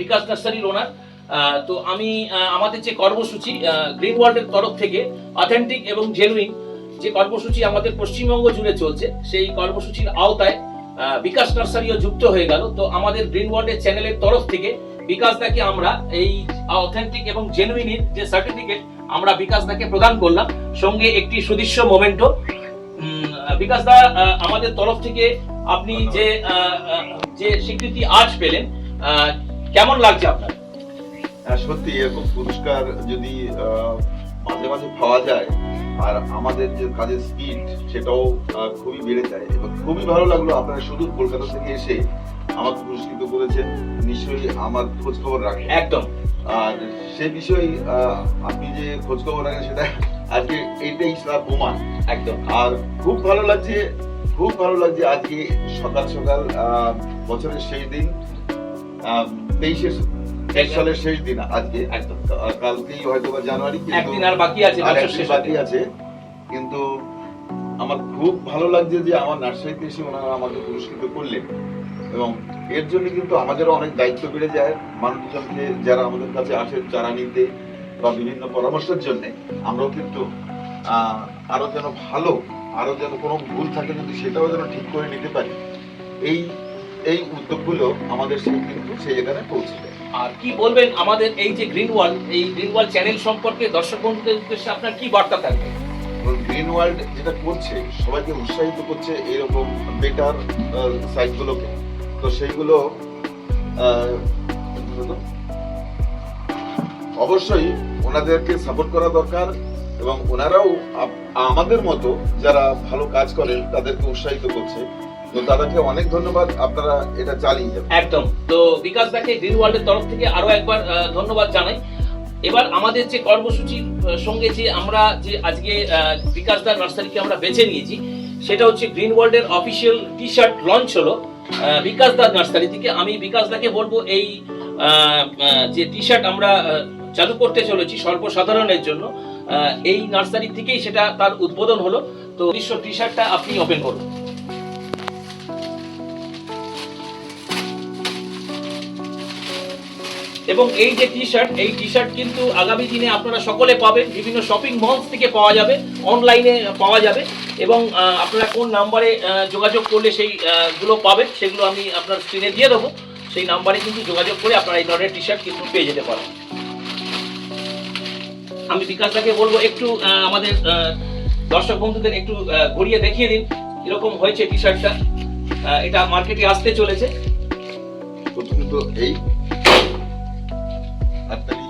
বিকাশ নার্সারির ওনার। তো আমি আমাদের যে কর্মসূচি গ্রিন ওয়ার্ল্ডের তরফ থেকে অথেন্টিক এবং জেনুইন যে কর্মসূচি আমাদের পশ্চিমবঙ্গ জুড়ে চলছে, সেই কর্মসূচির আওতায় বিকাশ নার্সারিও যুক্ত হয়ে গেল। তো আমাদের গ্রিন ওয়ার্ল্ডের চ্যানেলের তরফ থেকে বিকাশ দাকে আমরা এই অথেন্টিক এবং জেনুইনের যে সার্টিফিকেট আমরা বিকাশ দাকে প্রদান করলাম। সঙ্গে একটি সুদৃশ্য মোমেন্টো বিকাশ দা আমাদের তরফ থেকে আপনি যে যে স্বীকৃতি আজ পেলেন কেমন লাগছে আপনার? হ্যাঁ, সত্যি এরকম পুরস্কার যদি মাঝে মাঝে পাওয়া যায় আর আমাদের যে কাজের স্পিড সেটাও খুবই বেড়ে যায়। এবং খুবই ভালো লাগল আপনারা শুধু কলকাতা থেকে এসে আমাকে পুরস্কৃত করেছেন। নিশ্চয়ই আমার খোঁজ খবর রাখেন। একদম। আর সে বিষয়ে আপনি যে খোঁজ খবর রাখেন সেটা আজকে এইটাই তার প্রমাণ। একদম। আর খুব ভালো লাগছে খুব ভালো লাগছে আজকে সকাল সকাল আহ, বছরের শেষ দিন। তেইশে সালের শেষ দিন আজকে। কালকেই হয়তো বা জানুয়ারি একদিন আর বাকি আছে বাকি আছে। কিন্তু আমার খুব ভালো লাগছে যে আমার নার্সারিতে এসে ওনারা আমাকে পুরস্কৃত করলেন। এবং এর জন্য কিন্তু আমাদেরও অনেক দায়িত্ব বেড়ে যায়। মানুষজনকে যারা আমাদের কাছে আসে চারা নিতে বা বিভিন্ন পরামর্শের জন্য আমরাও কিন্তু আহ, আরও যেন ভালো আরও যেন কোনো ভুল থাকে যদি সেটাও যেন ঠিক করে নিতে পারি। এই এই উদ্যোগগুলো আমাদের সেই কিন্তু সেই জায়গায় পৌঁছে দেয়। আর কি বলবেন আমাদের এই যে গ্রিন ওয়ার্ল্ড এই গ্রিন ওয়ার্ল্ড চ্যানেল সম্পর্কে দর্শক বন্ধুদের উদ্দেশ্যে আপনার কি বার্তা থাকবে? গ্রিন ওয়ার্ল্ড যেটা করছে সবাইকে উৎসাহিত করছে এরকম বেটার সাইটগুলোকে তো সেইগুলো? অবশ্যই ওনাদেরকে সাপোর্ট করা দরকার এবং ওনারাও আমাদের মতো যারা ভালো কাজ করেন তাদেরকে উৎসাহিত করছে। তো তাদেরকে অনেক ধন্যবাদ আপনারা এটা চালিয়ে যাবেন। একদম। তো বিকাশ দাকে গ্রিন ওয়ার্ল্ডের তরফ থেকে আরও একবার ধন্যবাদ জানাই। এবার আমাদের যে কর্মসূচির সঙ্গে যে আমরা যে আজকে আহ, বিকাশ দা নার্সারিকে আমরা বেছে নিয়েছি সেটা হচ্ছে গ্রিন ওয়ার্ল্ডের অফিসিয়াল টি শার্ট লঞ্চ হলো আহ, বিকাশ দা নার্সারি থেকে। আমি বিকাশ দাকে বলব এই যে টি শার্ট আমরা চালু করতে চলেছি সর্বসাধারণের জন্য এই নার্সারি থেকেই সেটা তার উদ্বোধন হলো। তো বিশ্ব টি শার্টটা আপনি ওপেন করুন। এবং এই যে টি শার্ট এই টি শার্ট কিন্তু আগামী দিনে আপনারা সকলে পাবেন। বিভিন্ন শপিং মলস থেকে পাওয়া যাবে অনলাইনে পাওয়া যাবে এবং আপনারা কোন নাম্বারে যোগাযোগ করলে সেই গুলো পাবেন, সেগুলো আমি আপনার স্ক্রিনে দিয়ে দেবো। সেই নাম্বারে কিন্তু যোগাযোগ করে আপনারা এই ধরনের টি শার্ট কিন্তু পেয়ে যেতে পারেন। আমি বিকাশদাকে বলব, একটু আমাদের দর্শক বন্ধুদের একটু ঘুরিয়ে দেখিয়ে দিন এরকম হয়েছে টি শার্টটা এটা মার্কেটে আসতে চলেছে। প্রথমত এই হাততালি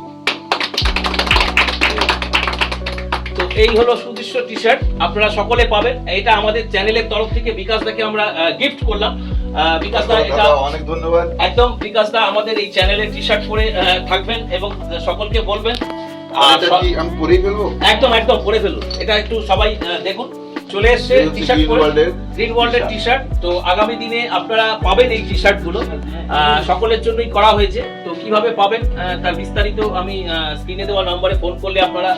তো এই হলো সুদৃশ্য টি শার্ট আপনারা সকলে পাবেন। এটা আমাদের চ্যানেলের তরফ থেকে বিকাশ দাকে আমরা গিফট করলাম। বিকাশ দা এটা অনেক ধন্যবাদ। একদম বিকাশ দা আমাদের এই চ্যানেলে টি শার্ট পরে থাকবেন এবং সকলকে বলবেন। আমি ফেলব? একদম একদম পরে ফেলুন। এটা একটু সবাই দেখুন। চলে এসছে টি শার্ট পরে। গ্রিন ওয়ার্ল্ডের টি শার্ট তো আগামী দিনে আপনারা পাবেন এই টি শার্টগুলো। সকলের জন্যই করা হয়েছে। তো কীভাবে পাবেন তার বিস্তারিত আমি স্ক্রিনে দেওয়া নম্বরে ফোন করলে আপনারা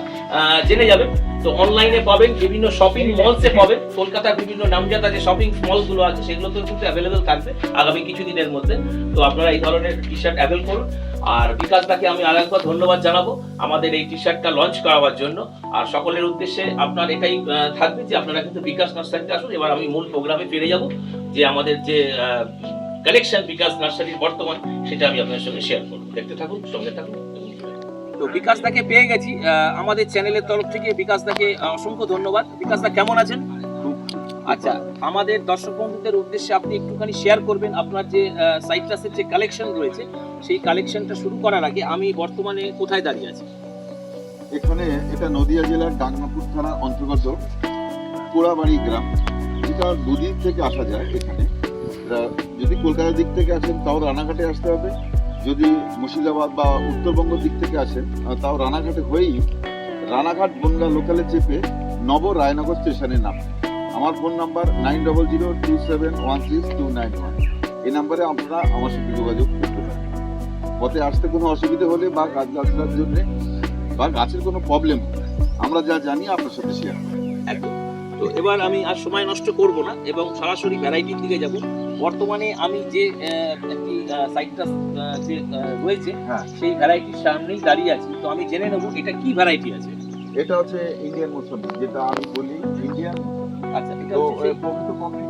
জেনে যাবেন। তো অনলাইনে পাবেন, বিভিন্ন শপিং মলসে পাবেন। কলকাতার বিভিন্ন নামজাদা যে শপিং মলগুলো আছে সেগুলোতেও কিন্তু অ্যাভেলেবেল থাকবে আগামী কিছুদিনের মধ্যে। তো আপনারা এই ধরনের টি শার্ট অ্যাভেল করুন। আর বিকাশ দাকে আমি আরেকবার ধন্যবাদ জানাব, আমাদের এই টি শার্টটা লঞ্চ করাবার জন্য। আর সকলের উদ্দেশ্যে আপনার এটাই থাকবে যে আপনারা কিন্তু বিকাশ নার্সারিতে আসুন। এবার আমি মূল প্রোগ্রামে ফিরে যাব, যে আমাদের যে কালেকশন বিকাশ নার্সারির বর্তমান সেটা আমি আপনার সঙ্গে শেয়ার করব। দেখতে থাকুন সঙ্গে থাকুন। তো বিকাশ দাকে পেয়ে গেছি। আমাদের চ্যানেলের তরফ থেকে বিকাশ দাকে অসংখ্য ধন্যবাদ। বিকাশ দা কেমন আছেন? আচ্ছা আমাদের দর্শক বন্ধুদের উদ্দেশ্যে আপনি একটুখানি শেয়ার করবেন আপনার যে সাইট্রাসের যে কালেকশন রয়েছে সেই কালেকশনটা শুরু করার আগে আমি বর্তমানে কোথায় দাঁড়িয়ে আছি? এখানে এটা নদিয়া জেলার ডাঙ্গাপুর থানার অন্তর্গত পোড়াবাড়ি গ্রাম। এটা দুদিক থেকে আসা যায় এখানে। এটা যদি কলকাতার দিক থেকে আসেন, তাও রানাঘাটে আসতে হবে। যদি মুর্শিদাবাদ বা উত্তরবঙ্গ দিক থেকে আসেন তাও রানাঘাটে হয়েই রানাঘাট বনগা লোকালে চেপে নব রায়নগর স্টেশনে নাম। আমার phone number nine double zero two seven one six two nine one. এই নাম্বারে আপনারা আমার সাথে যোগাযোগ করতে পারেন। পথে আসতে কোনো অসুবিধা হলে বা গাছ গাছটার জন্যে বা গাছের কোনো প্রবলেম আমরা যা জানি আপনার সাথে শেয়ার একদম। তো এবার আমি আর সময় নষ্ট করব না এবং সরাসরি ভ্যারাইটির দিকে যাব। বর্তমানে আমি যে একটি সাইটটা যে রয়েছে হ্যাঁ। সেই ভ্যারাইটির সামনেই দাঁড়িয়ে আছি। তো আমি জেনে নেব এটা কি ভ্যারাইটি আছে। এটা হচ্ছে ইন্ডিয়ান মৌসুমি যেটা আমি বলি ইন্ডিয়ান আচ্ছা এটা প্রকৃতপক্ষে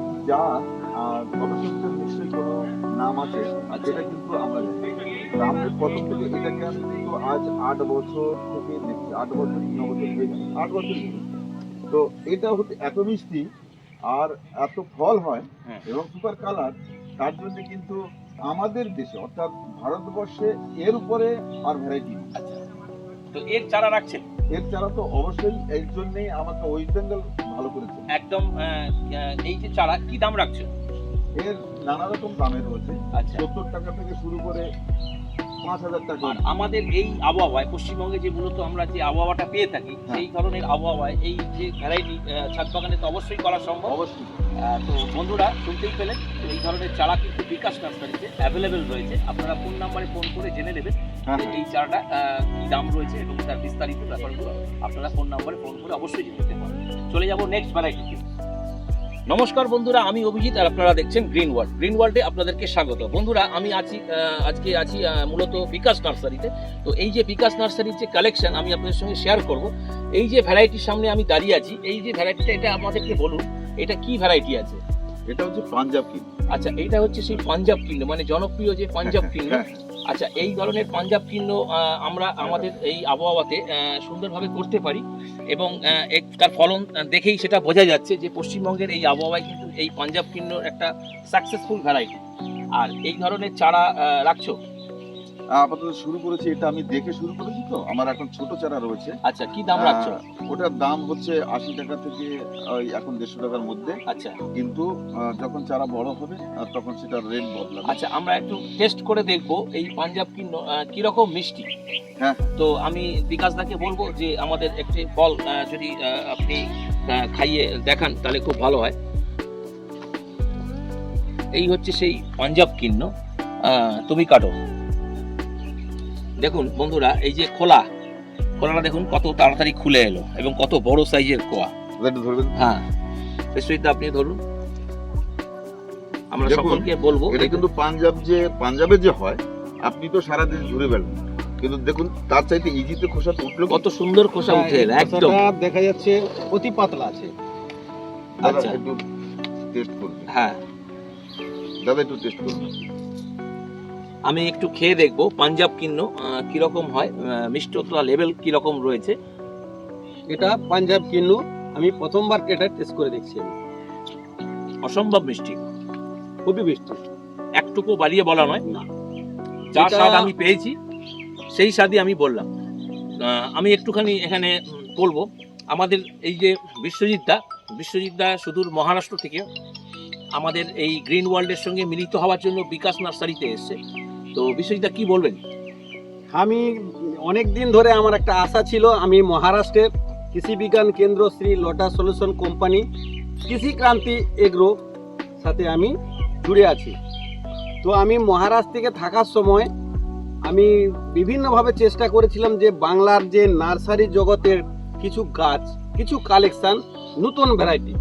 নিশ্চয়ই কোনো নাম আছে আর আচ্ছা। যেটা কিন্তু আমরা প্রথম থেকে এটাকে আমি কিন্তু আজ আট বছর থেকে দেখছি আট বছর ন বছর আট বছর। তো এটা হচ্ছে এত মিষ্টি আর এত ফল হয় হ্যাঁ। এবং সুপার কালার তার জন্য কিন্তু আমাদের দেশে অর্থাৎ ভারতবর্ষে এর উপরে আর ভ্যারাইটি আচ্ছা। তো এর চারা রাখছেন? এর চারা তো অবশ্যই এর জন্যই আমাকে ওয়েস্ট বেঙ্গল ভালো করেছে। একদম এই যে চারা কি দাম রাখছেন? এর নানা রকম দামের রয়েছে। আচ্ছা। সত্তর টাকা থেকে শুরু করে পাঁচ হাজার টাকা আর আমাদের এই আবহাওয়ায় পশ্চিমবঙ্গে যে মূলত আমরা যে আবহাওয়াটা পেয়ে থাকি হ্যাঁ। সেই ধরনের আবহাওয়ায় এই যে ভ্যারাইটি ছাদ বাগানে তো অবশ্যই করা সম্ভব। অবশ্যই। তো বন্ধুরা শুনতেই পেলেন এই ধরনের চারা কিন্তু বিকাশ নার্সারিতে অ্যাভেলেবেল রয়েছে। আপনারা ফোন নাম্বারে ফোন করে জেনে নেবেন হ্যাঁ। এই চারাটা কি দাম রয়েছে এবং তার বিস্তারিত ব্যাপারগুলো আপনারা ফোন নাম্বারে ফোন করে অবশ্যই জেনে নিতে পারেন চলে যাব নেক্সট ভ্যারাইটিতে নমস্কার বন্ধুরা আমি অভিজিৎ আর আপনারা দেখছেন গ্রিন ওয়ার্ল্ড গ্রিন ওয়ার্ল্ডে আপনাদেরকে স্বাগত। বন্ধুরা আমি আছি আজকে আছি মূলত বিকাশ নার্সারিতে। তো এই যে বিকাশ নার্সারির যে কালেকশন আমি আপনাদের সঙ্গে শেয়ার করব। এই যে ভ্যারাইটির সামনে আমি দাঁড়িয়ে আছি এই যে ভ্যারাইটিটা এটা আমাদেরকে বলুন এটা কি ভ্যারাইটি আছে? এটা হচ্ছে পাঞ্জাব কি। আচ্ছা এটা হচ্ছে সেই পাঞ্জাব কিন্ন মানে জনপ্রিয় যে পাঞ্জাব কিন্ন আচ্ছা এই ধরনের পাঞ্জাব চিহ্ন আমরা আমাদের এই আবহাওয়াতে সুন্দরভাবে করতে পারি এবং তার ফলন দেখেই সেটা বোঝা যাচ্ছে যে পশ্চিমবঙ্গের এই আবহাওয়ায় কিন্তু এই পাঞ্জাব চিহ্ন একটা সাকসেসফুল ভ্যারাইটি আর এই ধরনের চারা রাখছো? আপাতত শুরু করেছি এটা আমি দেখে শুরু করেছি তো। আমার এখন ছোট চারা রয়েছে। আচ্ছা কি দাম রাখছো? ওটার দাম হচ্ছে আশি টাকা থেকে ওই এখন দেড়শো টাকার মধ্যে। আচ্ছা। কিন্তু যখন চারা বড় হবে তখন সেটা রেট বদলাবে। আচ্ছা আমরা একটু টেস্ট করে দেখব এই পাঞ্জাব আহ, কীরকম মিষ্টি। হ্যাঁ। তো আমি বিকাশ দাকে বলব যে আমাদের একটি ফল যদি আপনি খাইয়ে দেখান তাহলে খুব ভালো হয়। এই হচ্ছে সেই পাঞ্জাব কিন্ন। তুমি কাটো। দেখুন বন্ধুরা এই যে খোলা খোলাটা দেখুন কত তাড়াতাড়ি খুলে এলো এবং কত বড় সাইজের কোয়া। ধরবেন? হ্যাঁ বিশ্বজিৎ আপনি ধরুন। আমরা সকলকে বলব এটা কিন্তু পাঞ্জাব যে পাঞ্জাবে যে হয় আপনি তো সারা দেশ ঘুরে বেড়ান কিন্তু দেখুন তার চাইতে ইজিতে খোসা উঠল কত সুন্দর খোসা উঠে এলো একদম। দেখা যাচ্ছে অতি পাতলা আছে। আচ্ছা। একটু টেস্ট করুন। হ্যাঁ। দাদা একটু টেস্ট করুন। আমি একটু খেয়ে দেখব পাঞ্জাব কিন্ন কীরকম হয় আহ, মিষ্টতা লেভেল কীরকম রয়েছে? এটা পাঞ্জাব কিন্নু আমি প্রথমবার এটা টেস্ট করে দেখছি অসম্ভব মিষ্টি। খুবই মিষ্টি। একটুকু বাড়িয়ে বলা নয়। যা স্বাদ আমি পেয়েছি সেই স্বাদই আমি বললাম। আমি একটুখানি এখানে বলব আমাদের এই যে বিশ্বজিৎদা বিশ্বজিৎদা সুদূর মহারাষ্ট্র থেকে আমাদের এই গ্রিন ওয়ার্ল্ডের সঙ্গে মিলিত হওয়ার জন্য বিকাশ নার্সারিতে এসছে। তো বিশ্বজিৎদা কি বলবেন? আমি অনেক দিন ধরে আমার একটা আশা ছিল, আমি মহারাষ্ট্রের কৃষি বিজ্ঞান কেন্দ্র শ্রী লটা সলিউশন কোম্পানি কৃষি ক্রান্তি এগ্রো সাথে আমি জুড়ে আছি। তো আমি মহারাষ্ট্র থেকে থাকার সময় আমি বিভিন্নভাবে চেষ্টা করেছিলাম যে বাংলার যে নার্সারি জগতের কিছু গাছ, কিছু কালেকশন, নতুন ভ্যারাইটি।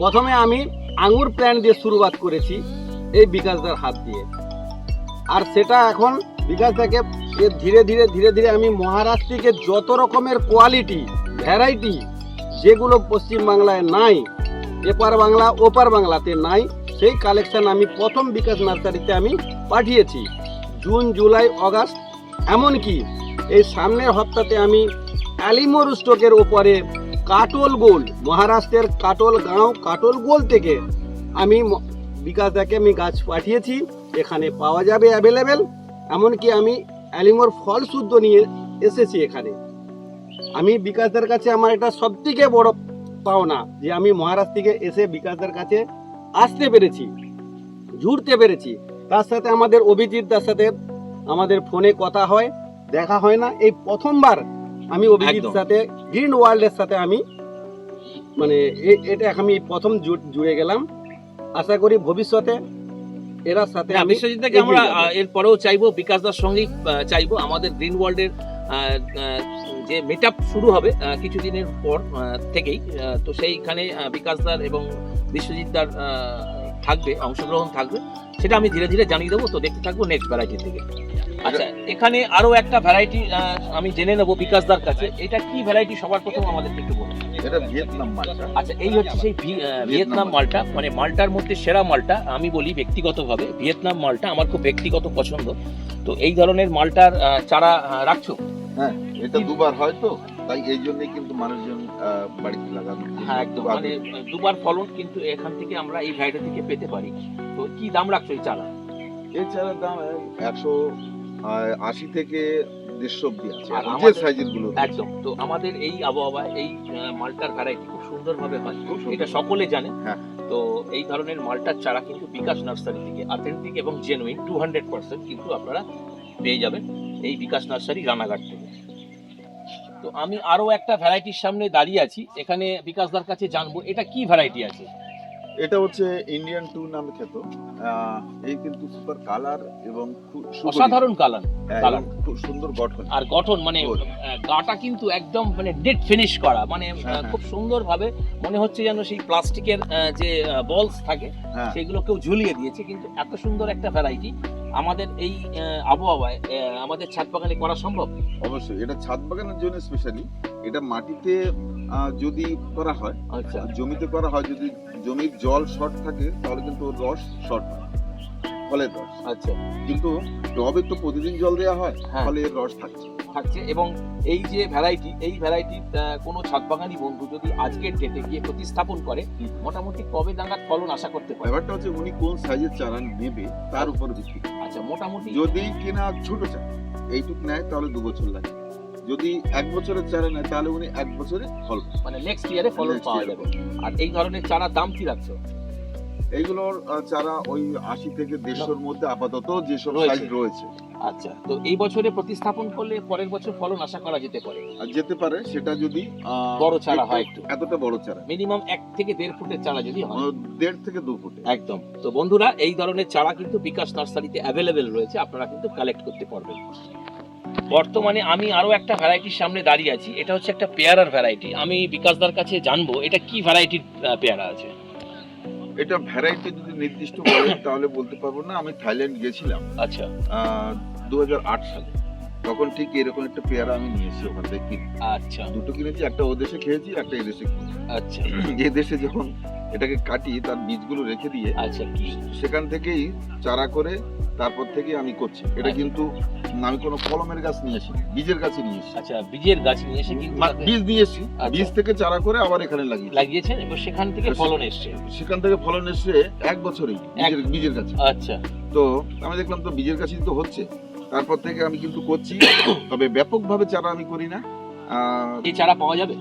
প্রথমে আমি আঙুর প্ল্যান্ট দিয়ে শুরুয়াত করেছি এই বিকাশদার হাত দিয়ে। আর সেটা এখন বিকাশ থেকে ধীরে ধীরে ধীরে ধীরে আমি মহারাষ্ট্র থেকে যত রকমের কোয়ালিটি ভ্যারাইটি যেগুলো পশ্চিমবাংলায় নাই, এপার বাংলা, ওপার বাংলাতে নাই, সেই কালেকশন আমি প্রথম বিকাশ নার্সারিতে আমি পাঠিয়েছি। জুন, জুলাই আগস্ট এমনকি এই সামনের হপ্তাতে আমি অ্যালিমোর স্টকের ওপরে কাটল গোল, মহারাষ্ট্রের কাটল গাঁও, কাটল গোল থেকে আমি বিকাশ দাকে আমি গাছ পাঠিয়েছি। এখানে পাওয়া যাবে অ্যাভেলেবেল এমনকি আমি অ্যালিমোর ফল শুদ্ধ নিয়ে এসেছি এখানে। আমি বিকাশদের কাছে আমার এটা সব থেকে বড় পাওনা যে আমি মহারাষ্ট্র থেকে এসে বিকাশদের কাছে আসতে পেরেছি জুড়তে পেরেছি। তার সাথে আমাদের অভিজিৎ দার সাথে আমাদের ফোনে কথা হয় দেখা হয় না। এই প্রথমবার আমি অভিজিৎ সাথে গ্রিন ওয়ার্ল্ডের সাথে আমি মানে এটা আমি প্রথম জুড়ে গেলাম। আশা করি ভবিষ্যতে এরা সাথে হ্যাঁ আমি বিশ্বজিৎ দাকে আমরা এরপরেও চাইব বিকাশ দার সঙ্গেই চাইব। আমাদের গ্রিন ওয়ার্ল্ডের যে মিট শুরু হবে কিছুদিনের পর থেকেই তো সেইখানে বিকাশ দার এবং বিশ্বজিৎ দার আহ, থাকবে অংশগ্রহণ থাকবে। সেটা আমি ধীরে ধীরে জানিয়ে দেবো তো দেখতে থাকব নেক্সট ভ্যারাইটির থেকে। আচ্ছা এখানে আরও একটা ভ্যারাইটি আমি জেনে নেব বিকাশদার কাছে। এটা কি ভ্যারাইটি সবার প্রথম আমাদেরকে একটু বলুন। এটা ভিয়েতনাম মালটা। আচ্ছা এই হচ্ছে সেই ভিয়েতনাম মালটা। মানে মালটার মধ্যে সেরা মালটা আমি বলি ব্যক্তিগতভাবে ভিয়েতনাম মালটা আমার খুব ব্যক্তিগত পছন্দ। তো এই ধরনের মালটার চারা রাখছো? হ্যাঁ এটা দুবার হয় তো। তাই এই জন্যই কিন্তু মানুষজন বাড়িতে লাগানো হ্যাঁ একদম। মানে দুবার ফলন কিন্তু এখান থেকে আমরা এই ভ্যারাইটি থেকে পেতে পারি। তো কি দাম রাখছো এই চারা? এই চারার দাম একশো আশি থেকে দেড়শো অব্দি আছে। যে সাইজেরগুলো একদম। তো আমাদের এই আবহাওয়ায় এই মালটার ভ্যারাইটি খুব সুন্দরভাবে হয়। এটা সকলে জানে। হ্যাঁ। তো এই ধরনের মালটার চারা কিন্তু বিকাশ নার্সারি থেকে অথেন্টিক এবং জেনুইন টু হান্ড্রেড পার্সেন্ট কিন্তু আপনারা পেয়ে যাবেন। এই বিকাশ নার্সারি রানাঘাট থেকে। তো আমি আরও একটা ভ্যারাইটির সামনে দাঁড়িয়ে আছি। এখানে বিকাশদার কাছে জানব এটা কি ভ্যারাইটি আছে? এটা হচ্ছে ইন্ডিয়ান টু নামে খ্যাত। এই কিন্তু সুপার কালার এবং খুব অসাধারণ কালার হ্যাঁ, কালার। খুব সুন্দর গঠন। আর গঠন মানে গাটা কিন্তু একদম মানে ডেড ফিনিশ করা। মানে আহ, হ্যাঁ, খুব সুন্দরভাবে মনে হচ্ছে যেন সেই প্লাস্টিকের যে বলস থাকে হ্যাঁ। সেগুলো কেউ ঝুলিয়ে দিয়েছে। কিন্তু এত সুন্দর একটা ভ্যারাইটি আমাদের এই আবহাওয়ায় আমাদের ছাদ বাগানে করা সম্ভব? অবশ্যই এটা ছাদ বাগানের জন্য স্পেশালি এটা মাটিতে যদি করা হয় আচ্ছা। জমিতে করা হয় যদি জমির জল শর্ট থাকে তাহলে কিন্তু রস শর্ট হয়। ফলের রস। আচ্ছা। কিন্তু টবে তো প্রতিদিন জল দেওয়া হয় হ্যাঁ। ফলে এর রস থাকছে। থাকছে এবং এই যে ভ্যারাইটি এই ভ্যারাইটি কোনো ছাদ বাগানি বন্ধু যদি আজকের ডেটে গিয়ে প্রতিস্থাপন করে মোটামুটি কবে নাগাদ ফলন আশা করতে পারে? ব্যাপারটা হচ্ছে উনি কোন সাইজের চারা নেবে তার উপর ভিত্তি আচ্ছা মোটামুটি যদি কিনা ছোট চারা এইটুক নেয় তাহলে দু বছর লাগে। যদি এক বছরের চারা নেয় তাহলে উনি এক বছরে ফল মানে নেক্সট ইয়ারে ফলন পাওয়া যাবে। আর এই ধরনের চারা দাম কি রাখছো? এইগুলোর চারা ওই আশি থেকে দেড়শোর মধ্যে আপাতত যেসব। সাইজ রয়েছে। আচ্ছা তো এই বছরে প্রতিস্থাপন করলে পরের বছর ফলন আশা করা যেতে পারে? আর যেতে পারে সেটা যদি বড় চারা হয় একটু। এতটা বড় চারা। মিনিমাম এক থেকে দেড় ফুটের চারা যদি হয়। দেড় থেকে দু ফুটে। একদম। তো বন্ধুরা এই ধরনের চারা কিন্তু বিকাশ নার্সারিতে অ্যাভেলেবেল রয়েছে আপনারা কিন্তু কালেক্ট করতে পারবেন। বর্তমানে আমি আরও একটা ভ্যারাইটির সামনে দাঁড়িয়ে আছি এটা হচ্ছে একটা পেয়ারার ভ্যারাইটি আমি বিকাশদার কাছে জানব এটা কি ভ্যারাইটির পেয়ারা আছে? এটা ভ্যারাইটি যদি নির্দিষ্ট করে তাহলে বলতে পারব না আমি থাইল্যান্ড গেছিলাম আচ্ছা। দু হাজার আট সালে। তখন ঠিক এরকম একটা পেয়ারা আমি নিয়েছি ওখান থেকে কিনে। আচ্ছা। দুটো কিনেছি একটা ও দেশে খেয়েছি একটা এদেশে দেশে খেয়েছি আচ্ছা। যে দেশে যখন এটাকে কাটি তার বীজগুলো রেখে দিয়ে আচ্ছা। সেখান থেকেই চারা করে তারপর থেকে আমি করছি। এটা আচ্ছা। কিন্তু আমি কোনো কলমের গাছ নিয়েছি বীজের গাছে নিয়েছি আচ্ছা বীজের গাছ নিয়ে এসে কিন্তু বীজ নিয়েছি আচ্ছা। বীজ থেকে চারা করে আবার এখানে লাগিয়েছি। লাগিয়েছেন এবং সেখান থেকে ফলন এসছে। সেখান থেকে ফলন এসে এক বছরেই বীজের বীজের গাছে। আচ্ছা। তো আমি দেখলাম তো বীজের গাছই তো হচ্ছে। তারপর থেকে আমি কিন্তু করছি। তবে ব্যাপকভাবে চারা আমি করি না। এই চারা পাওয়া যাবে?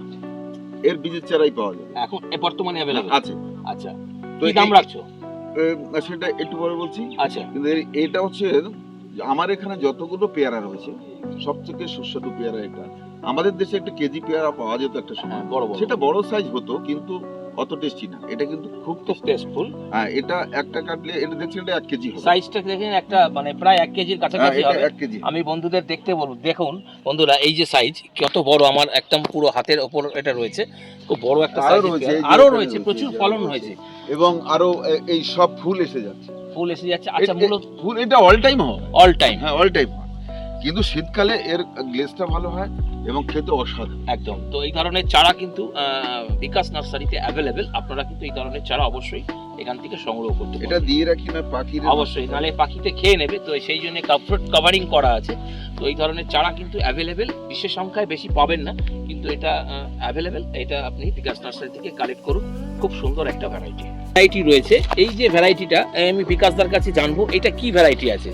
এর বীজের চারাই পাওয়া যাবে। এখন এ বর্তমানে অ্যাভেলেবেল আছে আচ্ছা। তো কি দাম রাখছো? সেটা একটু পরে বলছি। আচ্ছা। কিন্তু এটা হচ্ছে আমার এখানে যতগুলো পেয়ারা রয়েছে সব থেকে সুস্বাদু পেয়ারা এটা। আমাদের দেশে একটা কেজি পেয়ারা পাওয়া যেত একটা সময়। বড় সেটা বড় সাইজ হতো কিন্তু অত টেস্টি না। এটা কিন্তু খুব টেস্টফুল হ্যাঁ এটা একটা কাটলে এটা দেখছেন এটা এক কেজি হবে। সাইজটা দেখেন একটা মানে প্রায় এক কেজির হ্যাঁ, কাছাকাছি হবে। এক কেজি আমি বন্ধুদের দেখতে বলব দেখুন বন্ধুরা এই যে সাইজ কত বড় আমার একদম পুরো হাতের ওপর এটা রয়েছে। খুব বড় একটা সাইজ রয়েছে, আরও রয়েছে প্রচুর ফলন হয়েছে। এবং আরও এই সব ফুল এসে যাচ্ছে। ফুল এসে যাচ্ছে। আচ্ছা মূলত ফুল এটা অল টাইম হয় অল টাইম হ্যাঁ অল টাইম হয় কিন্তু শীতকালে এর গ্লেজটা ভালো হয় এবং খেতে অসাধারণ। একদম। তো এই ধরনের চারা কিন্তু বিকাশ নার্সারিতে অ্যাভেলেবেল আপনারা কিন্তু এই ধরনের চারা অবশ্যই এখান থেকে সংগ্রহ করতে এটা দিয়ে রাখি না পাখি অবশ্যই নালে পাখিতে খেয়ে নেবে। তো সেই জন্য কাপড় কভারিং করা আছে। তো এই ধরনের চারা কিন্তু অ্যাভেলেবেল বিশেষ সংখ্যায় বেশি পাবেন না কিন্তু এটা অ্যাভেলেবেল এটা আপনি বিকাশ নার্সারি থেকে কালেক্ট করুন। খুব সুন্দর একটা ভ্যারাইটি ভ্যারাইটি রয়েছে। এই যে ভ্যারাইটিটা আমি বিকাশদার কাছে জানব এটা কি ভ্যারাইটি আছে?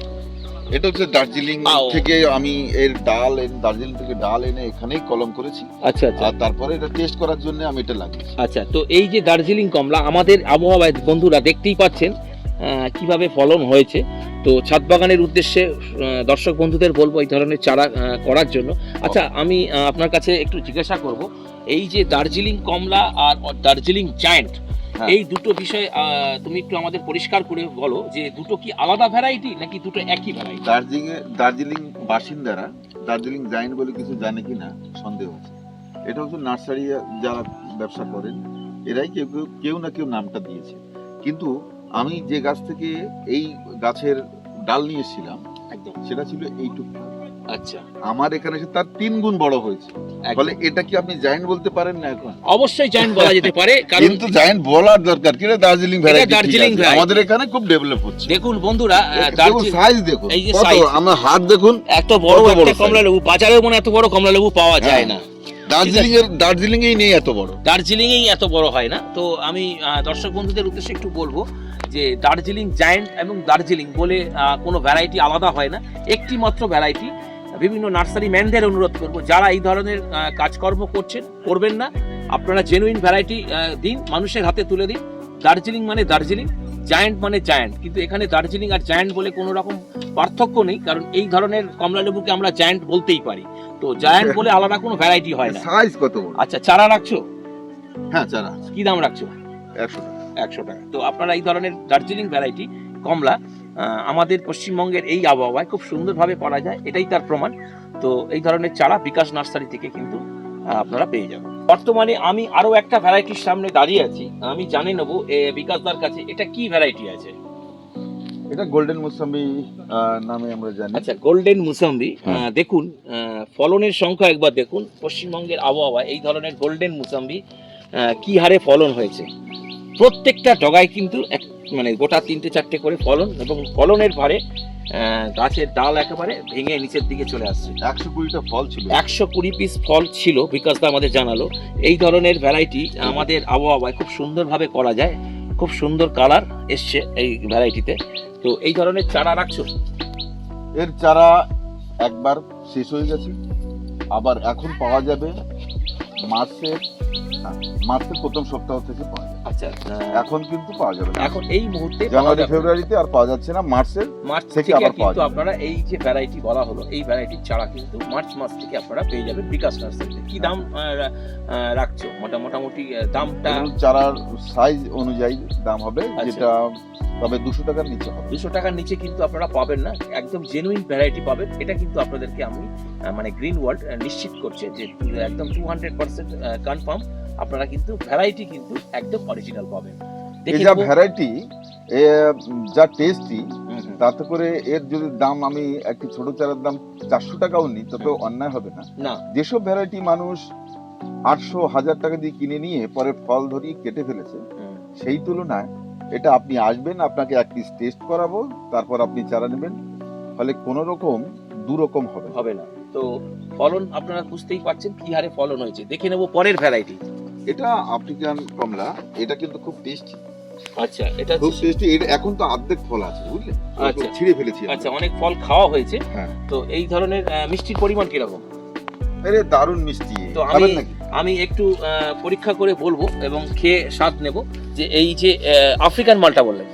এটা হচ্ছে দার্জিলিং থেকে আমি এর ডাল দার্জিলিং থেকে ডাল এনে এখানেই কলম করেছি। আচ্ছা আচ্ছা। আর তারপরে এটা টেস্ট করার জন্য আমি এটা লাগিয়েছি। আচ্ছা তো এই যে দার্জিলিং কমলা আমাদের আবহাওয়ায় বন্ধুরা দেখতেই পাচ্ছেন কীভাবে ফলন হয়েছে। তো ছাদ বাগানের উদ্দেশ্যে দর্শক বন্ধুদের বলব এই ধরনের চারা করার জন্য। আচ্ছা আমি আপনার কাছে একটু জিজ্ঞাসা করব এই যে দার্জিলিং কমলা আর দার্জিলিং জায়েন্ট হ্যাঁ। এই দুটো বিষয় তুমি একটু আমাদের পরিষ্কার করে বলো যে দুটো কি আলাদা ভ্যারাইটি নাকি দুটো একই ভ্যারাইটি দার্জিলিং দার্জিলিং বাসিন্দারা দার্জিলিং জাইন বলে কিছু জানে কিনা সন্দেহ আছে। এটা হচ্ছে নার্সারি যারা ব্যবসা করেন এরাই কেউ কেউ কেউ না কেউ নামটা দিয়েছে। কিন্তু আমি যে গাছ থেকে এই গাছের ডাল নিয়ে এসেছিলাম সেটা ছিল এইটুকু আচ্ছা। আমার এখানে এসে তার তিন গুণ বড় হয়েছে। ফলে এটা কি আপনি জায়েন্ট বলতে পারেন না এখন? অবশ্যই জয়েন্ট বলা যেতে পারে কারণ কিন্তু জায়েন্ট বলার দরকার। কি দার্জিলিং ভ্যারাইটি দার্জিলিং আমাদের এখানে খুব ডেভেলপ হচ্ছে। দেখুন বন্ধুরা দেখুন সাইজ দেখুন। এই যে। আমার হাত দেখুন। এত বড় একটা কমলা লেবু বাজারে মনে এত বড় কমলা লেবু পাওয়া যায় না। দার্জিলিং এর দার্জিলিং এই নেই এত বড়। দার্জিলিং এই এত বড় হয় না। তো আমি দর্শক বন্ধুদের উদ্দেশ্যে একটু বলব যে দার্জিলিং জায়েন্ট এবং দার্জিলিং বলে কোনো ভ্যারাইটি আলাদা হয় না। একটি মাত্র ভ্যারাইটি বিভিন্ন নার্সারি ম্যানদের অনুরোধ করব যারা এই ধরনের কাজকর্ম করছেন করবেন না। আপনারা জেনুইন ভ্যারাইটি দিন মানুষের হাতে তুলে দিন। দার্জিলিং মানে দার্জিলিং জায়ান্ট মানে জায়ান্ট। কিন্তু এখানে দার্জিলিং আর জায়ান্ট বলে কোনো রকম পার্থক্য নেই কারণ এই ধরনের কমলা লেবুকে আমরা জায়ান্ট বলতেই পারি। তো জায়ান্ট বলে আলাদা কোনো ভ্যারাইটি হয় না। সাইজ কত আচ্ছা চারা রাখছো? হ্যাঁ চারা কি দাম রাখছো? একশো টাকা। একশো টাকা। তো আপনারা এই ধরনের দার্জিলিং ভ্যারাইটি কমলা আমাদের পশ্চিমবঙ্গের এই আবহাওয়ায় খুব সুন্দরভাবে করা যায় এটাই তার প্রমাণ। তো এই ধরনের চারা বিকাশ নার্সারি থেকে কিন্তু আপনারা পেয়ে যাবেন। বর্তমানে আমি আরও একটা ভ্যারাইটির সামনে দাঁড়িয়ে আছি আমি জানি নেব বিকাশদার কাছে এটা কি ভ্যারাইটি আছে? এটা গোল্ডেন মুসাম্বি নামে আমরা জানি। আচ্ছা গোল্ডেন মুসাম্বি হ্যাঁ। দেখুন ফলনের সংখ্যা একবার দেখুন পশ্চিমবঙ্গের আবহাওয়া এই ধরনের গোল্ডেন মুসাম্বি কি হারে ফলন হয়েছে? প্রত্যেকটা ডগায় কিন্তু এক মানে গোটা তিনটে চারটে করে ফলন এবং ফলনের ভারে গাছের ডাল একেবারে ভেঙে নিচের দিকে চলে আসছে। একশো কুড়িটা ফল ছিল। একশো কুড়ি পিস ফল ছিল বিকাশদা আমাদের জানালো। এই ধরনের ভ্যারাইটি আমাদের আবহাওয়ায় খুব সুন্দরভাবে করা যায় খুব সুন্দর কালার এসছে এই ভ্যারাইটিতে তো। এই ধরনের চারা রাখছো? এর চারা একবার শেষ হয়ে গেছে আবার এখন পাওয়া যাবে মার্চের হ্যাঁ, মার্চের প্রথম সপ্তাহ থেকে পাওয়া যাবে। আচ্ছা এখন কিন্তু পাওয়া যাবে না। এখন এই মুহূর্তে জানুয়ারি ফেব্রুয়ারিতে আর পাওয়া যাচ্ছে না মার্চের মার্চ থেকে আবার পাওয়া কিন্তু। আপনারা এই যে ভ্যারাইটি বলা হলো এই ভ্যারাইটির চারা কিন্তু মার্চ মাস থেকে আপনারা পেয়ে যাবেন বিকাশ নার্সারিতে কি দাম আহ, রাখছো? মোটা মোটামুটি দামটা? চারার সাইজ অনুযায়ী দাম হবে আচ্ছা। যেটা তবে দুশো টাকার নিচে হবে। দুশো টাকার নিচে কিন্তু আপনারা পাবেন না একদম জেনুইন ভ্যারাইটি পাবেন। এটা কিন্তু আপনাদেরকে আমি মানে গ্রিন ওয়ার্ল্ড নিশ্চিত করছে যে একদম টু হান্ড্রেড পার্সেন্ট কনফার্ম আপনারা কিন্তু ভ্যারাইটি কিন্তু একদম অরিজিনাল পাবেন। এই যা ভ্যারাইটি যা টেস্টি। তাতে করে এর যদি দাম আমি একটি ছোট চারার দাম চারশো টাকাও নিই তবে অন্যায় হবে না। না। যেসব ভ্যারাইটি মানুষ আটশো হাজার টাকা দিয়ে কিনে নিয়ে পরে ফল ধরিয়ে কেটে ফেলেছে সেই তুলনায় এটা আপনি আসবেন আপনাকে এক পিস টেস্ট করাবো তারপর আপনি চারা নেবেন ফলে কোনো রকম দু রকম হবে। হবে না। তো ফলন আপনারা বুঝতেই পারছেন কি হারে ফলন হয়েছে। দেখে নেব পরের ভ্যারাইটি এটা আফ্রিকান কমলা এটা কিন্তু খুব টেস্টি আচ্ছা এটা খুব টেস্টি এটা এখন তো অর্ধেক ফল আছে বুঝলেন আচ্ছা। ছিঁড়ে ফেলেছি আচ্ছা অনেক ফল খাওয়া হয়েছে। হ্যাঁ। তো এই ধরনের মিষ্টির পরিমাণ কীরকম? আরে দারুণ মিষ্টি। তো আমি- আমি একটু পরীক্ষা করে বলব এবং খেয়ে স্বাদ নেব যে এই যে আফ্রিকান মালটা বললেন।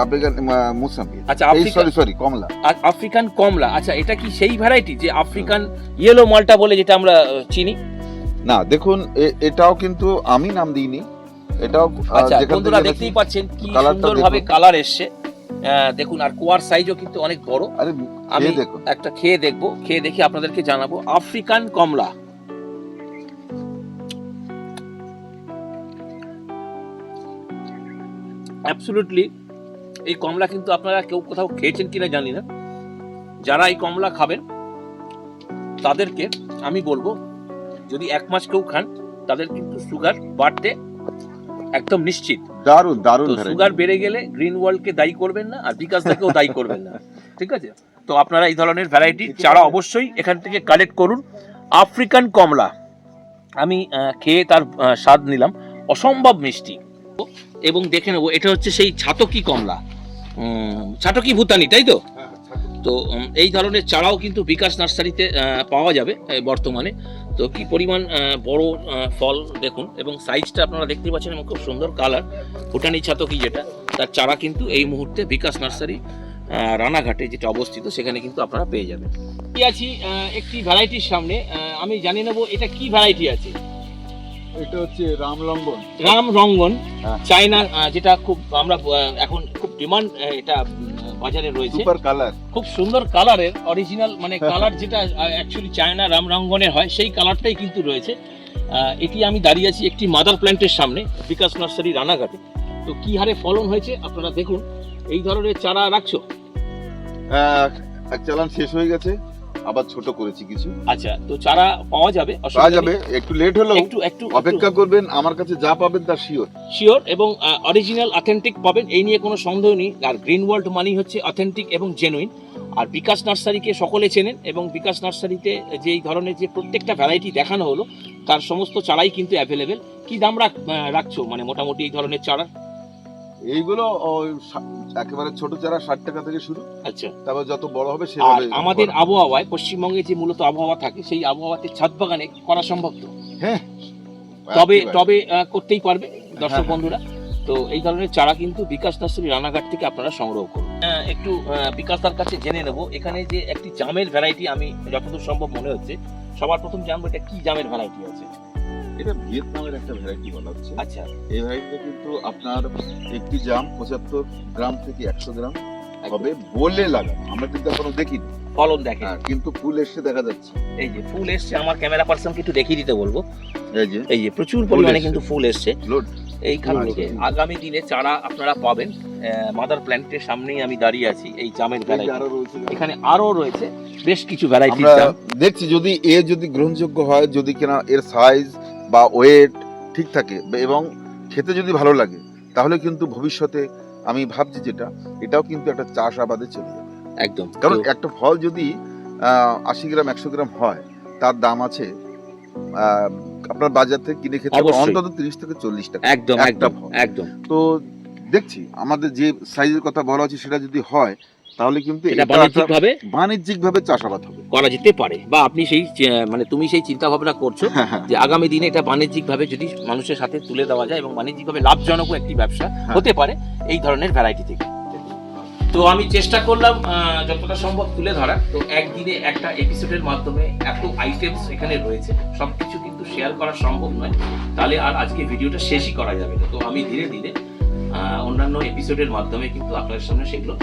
আফ্রিকান মুসাম্বি। আচ্ছা সরি সরি কমলা। আফ্রিকান কমলা। আচ্ছা এটা কি সেই ভ্যারাইটি যে আফ্রিকান ইয়েলো মালটা বলে যেটা আমরা চিনি? না দেখুন এটাও কিন্তু আমি নাম দিইনি। এটাও আচ্ছা বন্ধুরা দেখতেই পাচ্ছেন কি সুন্দরভাবে কালার এসছে। দেখুন আর কোয়ার সাইজও কিন্তু অনেক বড়। আরে আমি একটা খেয়ে দেখব খেয়ে দেখে আপনাদেরকে জানাব। আফ্রিকান কমলা। অ্যাবসলুটলি এই কমলা কিন্তু আপনারা কেউ কোথাও খেয়েছেন কিনা জানি না। যারা এই কমলা খাবেন তাদেরকে আমি বলব যদি এক মাস কেউ খান তাদের কিন্তু সুগার বাড়তে একদম নিশ্চিত। দারুণ দারুণ সুগার বেড়ে গেলে গ্রিন ওয়ার্ল্ডকে দায়ী করবেন না আর বিকাশ দাকেও দায়ী করবেন না। ঠিক আছে? তো আপনারা এই ধরনের ভ্যারাইটি চারা অবশ্যই এখান থেকে কালেক্ট করুন। আফ্রিকান কমলা আমি খেয়ে তার স্বাদ নিলাম। অসম্ভব মিষ্টি। এবং দেখে নেব এটা হচ্ছে সেই ছাতকি কমলা। ছাতকি ভুতানি তাই তো? তো এই ধরনের চারাও কিন্তু বিকাশ নার্সারিতে পাওয়া যাবে বর্তমানে। তো কি পরিমাণ বড় ফল দেখুন, এবং সাইজটা আপনারা দেখতে পাচ্ছেন, এবং খুব সুন্দর কালার ভুটানি ছাতকি যেটা, তার চারা কিন্তু এই মুহূর্তে বিকাশ নার্সারি রানাঘাটে যেটা অবস্থিত, সেখানে কিন্তু আপনারা পেয়ে যাবেন। আছি একটি ভ্যারাইটির সামনে আমি জানিয়ে নেব এটা কি ভ্যারাইটি আছে। এটা হচ্ছে রামলঙ্গন রাম রঙ্গন হ্যাঁ। আহ, যেটা খুব আমরা এখন খুব ডিমান্ড এটা বাজারে রয়েছে। সুপার কালার খুব সুন্দর কালারের অরিজিনাল মানে কালার যেটা অ্যাকচুয়ালি চায়না রামরঙ্গনের হয় সেই কালারটাই কিন্তু রয়েছে। এটি আমি দাঁড়িয়ে আছি একটি মাদার প্ল্যান্টের সামনে বিকাশ নার্সারি রানাঘাটে। তো কি হারে ফলন হয়েছে আপনারা দেখুন। এই ধরনের চারা রাখছো? এক এক চালান শেষ হয়ে গেছে। আবার ছোট করেছি কিছু। আচ্ছা তো চারা পাওয়া যাবে? পাওয়া যাবে একটু লেট হলেও একটু একটু অপেক্ষা করবেন আমার কাছে যা পাবেন তা শিওর শিওর এবং অরিজিনাল অথেন্টিক পাবেন এই নিয়ে কোনো সন্দেহ নেই। আর গ্রিন ওয়ার্ল্ড মানি হচ্ছে অথেন্টিক এবং জেনুইন আর বিকাশ নার্সারিকে সকলে চেনেন এবং বিকাশ নার্সারিতে যে এই ধরনের যে প্রত্যেকটা ভ্যারাইটি দেখানো হলো তার সমস্ত চারাই কিন্তু অ্যাভেলেবেল কি দাম রাখ রাখছো? মানে মোটামুটি এই ধরনের চারা? এইগুলো একেবারে ছোট চারা ষাট টাকা থেকে শুরু। আচ্ছা। তারপর যত বড় হবে সেভাবে আমাদের আবহাওয়ায় পশ্চিমবঙ্গে যে মূলত আবহাওয়া থাকে সেই আবহাওয়াতে ছাদ বাগানে করা সম্ভব তো? হ্যাঁ। তবে তবে করতেই পারবে দর্শক হ্যাঁ। বন্ধুরা। তো এই ধরনের চারা কিন্তু বিকাশ নার্সারি রানাঘাট থেকে আপনারা সংগ্রহ করুন। একটু বিকাশ তার কাছে জেনে নেব। এখানে যে একটি জামের ভ্যারাইটি আমি যতদূর সম্ভব মনে হচ্ছে সবার প্রথম জানব এটা কি জামের ভ্যারাইটি আছে। এটা ভিয়েতনামের একটা ভ্যারাইটি বলা হচ্ছে আচ্ছা। এই ভ্যারাইটিটা কিন্তু আপনার একটি জাম পঁচাত্তর গ্রাম থেকে একশো গ্রাম হবে বলে লাগানো আমরা কিন্তু এখনও দেখিনি। ফলন দেখে হ্যাঁ, কিন্তু ফুল এসে দেখা যাচ্ছে। এই যে ফুল এসছে আমার ক্যামেরা পার্সনকে একটু দেখিয়ে দিতে বলব। এই যে। এই যে প্রচুর পরিমাণে কিন্তু ফুল এসছে। লোড এইখান থেকে। আগামী দিনে চারা আপনারা পাবেন। মাদার প্ল্যান্টের সামনেই আমি দাঁড়িয়ে আছি এই জামের ভ্যারাইটি আরও রয়েছে। এখানে আরও রয়েছে বেশ কিছু ভ্যারাইটি দেখছি যদি এ যদি গ্রহণযোগ্য হয় যদি কিনা এর সাইজ বা ওয়েট ঠিক থাকে এবং খেতে যদি ভালো লাগে তাহলে কিন্তু ভবিষ্যতে আমি ভাবছি যেটা এটাও কিন্তু একটা চাষ আবাদে চলে যাবে একদম। কারণ একটা ফল যদি আশি গ্রাম একশো গ্রাম হয় তার দাম আছে আপনার বাজার থেকে কিনে খেতে অন্তত তিরিশ থেকে চল্লিশ টাকা। একদম একদম একদম। তো দেখছি আমাদের যে সাইজের কথা বলা হচ্ছে সেটা যদি হয় তাহলে কিন্তু এটা এটা বাণিজ্যিক ভাবে বাণিজ্যিক ভাবে চাষাবাদ হবে। করা যেতে পারে বা আপনি সেই মানে তুমি সেই চিন্তা ভাবনা করছ হ্যাঁ হ্যাঁ। যে আগামী দিনে এটা বাণিজ্যিক ভাবে যদি মানুষের সাথে তুলে দেওয়া যায় এবং বাণিজ্যিক ভাবে লাভজনক একটি ব্যবসা হতে পারে এই ধরনের ভ্যারাইটি থেকে। তো আমি চেষ্টা করলাম যতটা সম্ভব তুলে ধরা তো একদিনে একটা এপিসোডের মাধ্যমে এত আইটেমস এখানে রয়েছে সবকিছু কিন্তু শেয়ার করা সম্ভব নয়। তাহলে আর আজকে ভিডিওটা শেষই করা যাবে না। তো আমি ধীরে ধীরে অন্যান্য এপিসোডের মাধ্যমে কিন্তু আপনাদের সামনে সেগুলো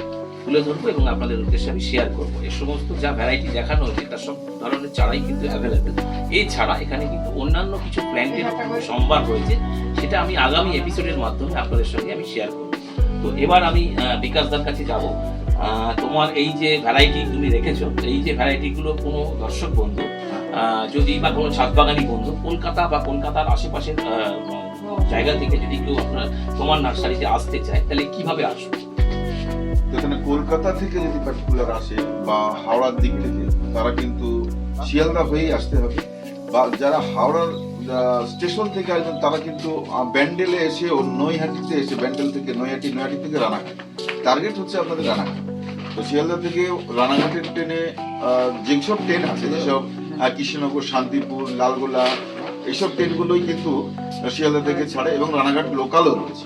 তুলে ধরবো এবং আপনাদের উদ্দেশ্যে আমি শেয়ার করব। এই সমস্ত যা ভ্যারাইটি দেখানো হয়েছে তার সব ধরনের চারাই কিন্তু অ্যাভেলেবেল এছাড়া এখানে কিন্তু অন্যান্য কিছু প্ল্যান্টের সম্ভার রয়েছে, সেটা আমি আগামী এপিসোডের মাধ্যমে আপনাদের সঙ্গে আমি শেয়ার করব। তো এবার আমি বিকাশদার কাছে যাব। তোমার এই যে ভ্যারাইটি তুমি রেখেছো, এই যে ভ্যারাইটিগুলো কোনো দর্শক বন্ধু যদি বা কোনো ছাদ বাগানি বন্ধু, কলকাতা বা কলকাতার আশেপাশের জায়গা থেকে যদি কেউ আপনার তোমার নার্সারিতে আসতে চায়, তাহলে কীভাবে আসবে? যেখানে কলকাতা থেকে যদি পার্টিকুলার আসে বা হাওড়ার দিক থেকে, তারা কিন্তু শিয়ালদা হয়েই আসতে হবে। বা যারা হাওড়ার স্টেশন থেকে আসবেন, তারা কিন্তু ব্যান্ডেলে এসে ও নৈহাটিতে এসে, ব্যান্ডেল থেকে নৈহাটি নৈহাটি থেকে রানাঘাট। টার্গেট হচ্ছে আপনাদের রানাঘাট। তো শিয়ালদা থেকে রানাঘাটের ট্রেনে যেসব ট্রেন আছে, যেসব কৃষ্ণনগর, শান্তিপুর, লালগোলা এইসব ট্রেনগুলোই কিন্তু শিয়ালদা থেকে ছাড়ে এবং রানাঘাট লোকালও রয়েছে।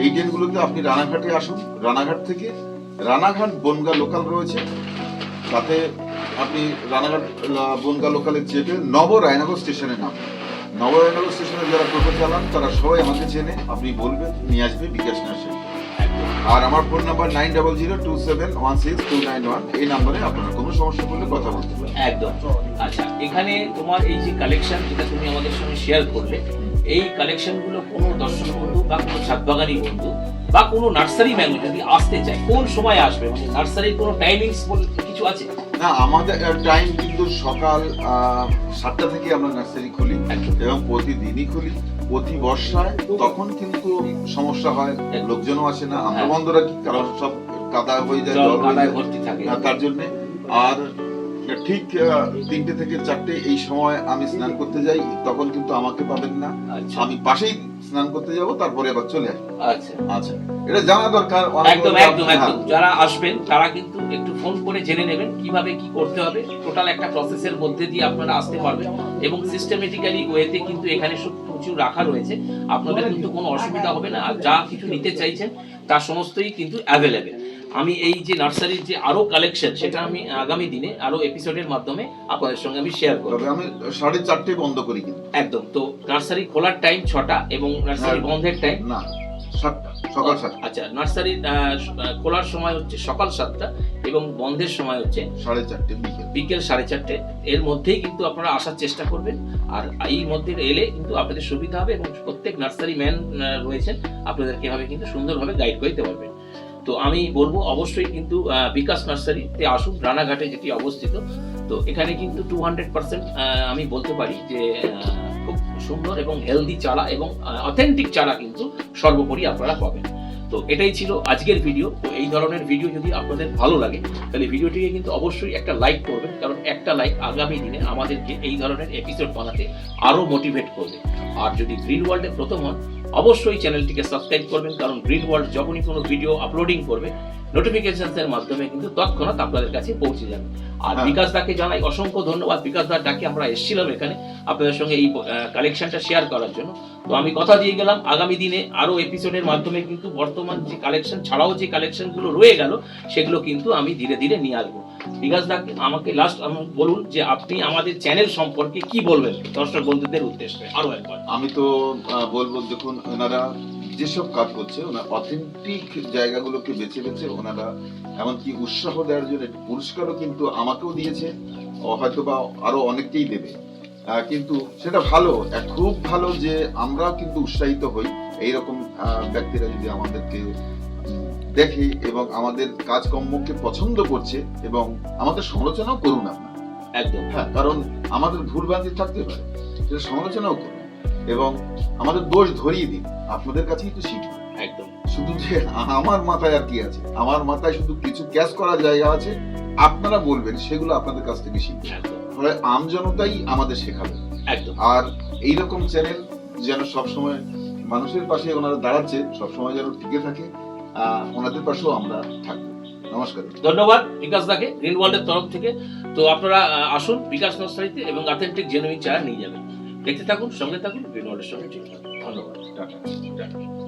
এই ট্রেনগুলোতে আপনি রানাঘাটে আসুন। রানাঘাট থেকে রানাঘাট বনগা লোকাল রয়েছে। তাতে আপনি রানাঘাট বনগা লোকালে চেপে নব রায়নগর স্টেশনে নামবেন নব রায়নগর স্টেশনে যারা টোটো চালান, তারা সবাই আমাকে চেনে, আপনি বলবেন, নিয়ে আসবে, বিকাশ নার্সারি আর আমার phone number nine double zero two seven one six two nine one, এই নাম্বারে আপনার কোনো সমস্যা করলে কথা বলতে পারেন। একদম। আচ্ছা এখানে তোমার এই যে কালেকশন যেটা তুমি আমাদের সঙ্গে শেয়ার করলে, এই কালেকশনগুলো কোনো দর্শক বন্ধু বা কোনো ছাদ বাগানি বন্ধু বা কোনো নার্সারি ম্যান যদি আসতে চায় কোন সময় আসবে? মানে নার্সারির কোনো টাইমিংস কিছু আছে? না আমাদের টাইম কিন্তু সকাল সাতটা থেকে আমরা নার্সারি খুলি এবং প্রতিদিনই খুলি। প্রতি বর্ষায় তখন কিন্তু সমস্যা হয় লোকজনও আসে না আমরা হ্যাঁ। বন্ধুরা কি কারণ সব কাদা হয়ে যায় জল ভর্তি থাকে। আর তার জন্য। আর ঠিক তিনটে থেকে চারটে এই সময় আমি স্নান করতে যাই তখন কিন্তু আমাকে পাবেন না। আচ্ছা। আমি পাশেই স্নান করতে যাব তারপরে আবার চলে আসব। আচ্ছা। আচ্ছা। এটা জানা দরকার একদম একদম হ্যাঁ। একদম। যারা আসবেন তারা কিন্তু একটু ফোন করে জেনে নেবেন কীভাবে কি করতে হবে। টোটাল একটা প্রসেসের মধ্যে দিয়ে আপনারা আসতে পারবেন এবং সিস্টেমেটিক্যালি ওয়েতে কিন্তু এখানে সব কিছু রাখা রয়েছে। আপনাদের কিন্তু কোনো অসুবিধা হবে না। আর যা কিছু নিতে চাইছেন তা সমস্তই কিন্তু অ্যাভেলেবেল আমি এই যে নার্সারির যে আরও কালেকশন সেটা আমি আগামী দিনে আরও এপিসোডের মাধ্যমে আপনাদের সঙ্গে আমি শেয়ার করব। আমি সাড়ে চারটে বন্ধ করি কিন্তু। একদম। তো নার্সারি খোলার টাইম ছটা এবং নার্সারি। বন্ধের টাইম না সাতটা সকাল সাতটা। আচ্ছা নার্সারি খোলার সময় হচ্ছে সকাল সাতটা এবং বন্ধের সময় হচ্ছে সাড়ে চারটে বিকেল। বিকেল সাড়ে চারটে। এর মধ্যেই কিন্তু আপনারা আসার চেষ্টা করবেন। আর এই মধ্যে এলে কিন্তু আপনাদের সুবিধা হবে এবং প্রত্যেক নার্সারি ম্যান রয়েছেন। আপনাদেরকে এভাবে কিন্তু সুন্দরভাবে গাইড করতে পারবেন। তো আমি বলব অবশ্যই কিন্তু বিকাশ নার্সারিতে আসুন, রানাঘাটে যেটি অবস্থিত। তো এখানে কিন্তু টু হান্ড্রেড পার্সেন্ট আমি বলতে পারি যে খুব সুন্দর এবং হেলদি চারা এবং অথেন্টিক চারা কিন্তু সর্বোপরি আপনারা পাবেন। তো এটাই ছিল আজকের ভিডিও তো এই ধরনের ভিডিও যদি আপনাদের ভালো লাগে, তাহলে ভিডিওটিকে কিন্তু অবশ্যই একটা লাইক করবেন, কারণ একটা লাইক আগামী দিনে আমাদেরকে এই ধরনের এপিসোড বানাতে আরও মোটিভেট করবে। আর যদি গ্রিন ওয়ার্ল্ডে প্রথম হন অবশ্যই চ্যানেলটিকে সাবস্ক্রাইব করবেন কারণ গ্রিন ওয়ার্ল্ড যখনই কোনো ভিডিও আপলোডিং করবে নোটিফিকেশনস এর মাধ্যমে কিন্তু তৎক্ষণাৎ আপনাদের কাছে পৌঁছে যাবে। আর হ্যাঁ। বিকাশ দাকে জানাই অসংখ্য ধন্যবাদ। বিকাশ দার ডাকে আমরা এসেছিলাম এখানে আপনাদের সঙ্গে এই কালেকশনটা শেয়ার করার জন্য। তো আমি কথা দিয়ে গেলাম আগামী দিনে আরও এপিসোডের মাধ্যমে কিন্তু বর্তমান যে কালেকশন ছাড়াও যে কালেকশনগুলো রয়ে গেল সেগুলো কিন্তু আমি ধীরে ধীরে নিয়ে আসব। আমাকে লাস্ট বলুন যে আপনি আমাদের চ্যানেল সম্পর্কে কি বলবেন? দর্শক বন্ধুদের উদ্দেশ্যে আরও একবার। আমি তো বলব দেখুন, ওনারা যেসব কাজ করছে, ওনার অথেন্টিক জায়গাগুলোকে বেছে বেছে ওনারা এমনকি উৎসাহ দেওয়ার জন্য পুরস্কারও কিন্তু আমাকেও দিয়েছে হয়তো বা আরও অনেককেই দেবে। কিন্তু সেটা ভালো খুব ভালো যে আমরা কিন্তু উৎসাহিত হই, এইরকম ব্যক্তিরা যদি আমাদেরকে দেখে এবং আমাদের কাজকর্মকে পছন্দ করছে এবং আমাদের সমালোচনাও করুন আপনারা। একদম। হ্যাঁ কারণ আমাদের ভুলভ্রান্তি থাকতে পারে সেটা সমালোচনাও করুন এবং আমাদের দোষ ধরিয়ে দিন। আপনাদের কাছেই তো শিখব একদম। শুধু যে আমার মাথায় আর কি আছে? আমার মাথায় শুধু কিছু ক্যাশ করার জায়গা আছে? আপনারা বলবেন সেগুলো আপনাদের কাছ থেকে শিখবে একদম। ফলে আম জনতাই আমাদের শেখাবে। একদম। আর এইরকম চ্যানেল যেন সবসময় মানুষের পাশে ওনারা দাঁড়াচ্ছে সবসময় যেন টিকে থাকে ওনাদের পাশেও আমরা থাকব। নমস্কার। ধন্যবাদ বিকাশ দাকে গ্রিন ওয়ার্ল্ডের তরফ থেকে। তো আপনারা আসুন বিকাশ নার্সারিতে এবং অথেন্টিক জেনুইন চারা নিয়ে যাবেন। দেখতে থাকুন সঙ্গে থাকুন গ্রিন ওয়ার্ল্ডের সঙ্গে ঠিক ধন্যবাদ। টাটা।